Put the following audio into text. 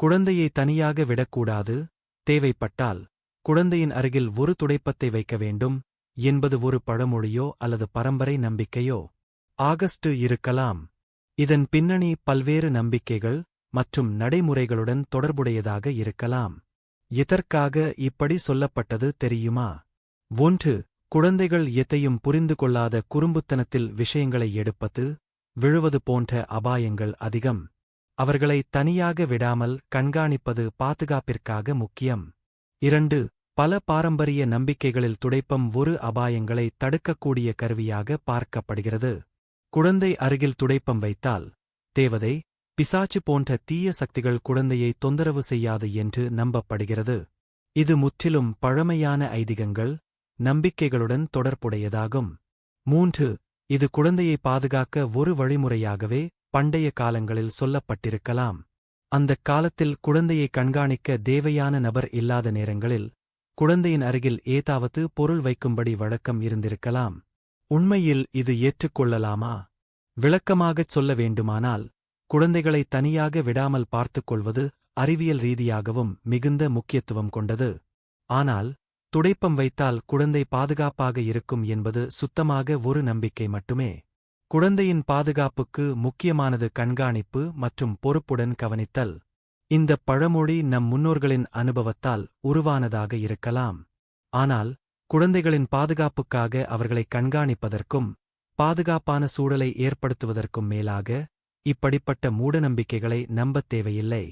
குழந்தையை தனியாக விடக்கூடாது. தேவைப்பட்டால் குழந்தையின் அருகில் ஒரு துடைப்பத்தை வைக்க வேண்டும். என்பது ஒரு பழமொழியோ அல்லது பரம்பரை நம்பிக்கையோ? ஆகஸ்ட் இருக்கலாம். இதன் பின்னணி பல்வேறு நம்பிக்கைகள் மற்றும் நடைமுறைகளுடன் தொடர்புடையதாக இருக்கலாம். இதற்காக இப்படி சொல்லப்பட்டது தெரியுமா? ஒன்று குழந்தைகள் எத்தையும் புரிந்து கொள்ளாத குறும்புத்தனத்தில் விஷயங்களை எடுப்பது விழுவது போன்ற அபாயங்கள் அதிகம். அவர்களை தனியாக விடாமல் கண்காணிப்பது பாதுகாப்பிற்காக முக்கியம். இரண்டு பல பாரம்பரிய நம்பிக்கைகளில் துடைப்பம் ஒரு அபாயங்களை தடுக்கக்கூடிய கருவியாக பார்க்கப்படுகிறது. குழந்தை அருகில் துடைப்பம் வைத்தால் தேவதை பிசாச்சு போன்ற தீய சக்திகள் குழந்தையை தொந்தரவு செய்யாது என்று நம்பப்படுகிறது. இது முற்றிலும் பழமையான ஐதீகங்கள் நம்பிக்கைகளுடன் தொடர்புடையதாகும். மூன்று இது குழந்தையை பாதுகாக்க ஒரு வழிமுறையாகவே பண்டைய காலங்களில் சொல்லப்பட்டிருக்கலாம். அந்தக் காலத்தில் குழந்தையை கண்காணிக்க தேவையான நபர் இல்லாத நேரங்களில் குழந்தையின் அருகில் ஏதாவது பொருள் வைக்கும்படி வழக்கம் இருந்திருக்கலாம். உண்மையில் இது ஏற்றுக்கொள்ளலாமா? விளக்கமாகச் சொல்ல வேண்டுமானால் குழந்தைகளை தனியாக விடாமல் பார்த்துக் கொள்வது அறிவியல் ரீதியாகவும் மிகுந்த முக்கியத்துவம் கொண்டது. ஆனால் துடைப்பம் வைத்தால் குழந்தை பாதுகாப்பாக இருக்கும் என்பது சுத்தமாக ஒரு நம்பிக்கை மட்டுமே. குழந்தையின் பாதுகாப்புக்கு முக்கியமானது கண்காணிப்பு மற்றும் பொறுப்புடன் கவனித்தல். இந்தப் பழமொழி நம் முன்னோர்களின் அனுபவத்தால் உருவானதாக இருக்கலாம். ஆனால் குழந்தைகளின் பாதுகாப்புக்காக அவர்களை கண்காணிப்பதற்கும் பாதுகாப்பான சூழலை ஏற்படுத்துவதற்கும் மேலாக இப்படிப்பட்ட மூடநம்பிக்கைகளை நம்பத் தேவையில்லை.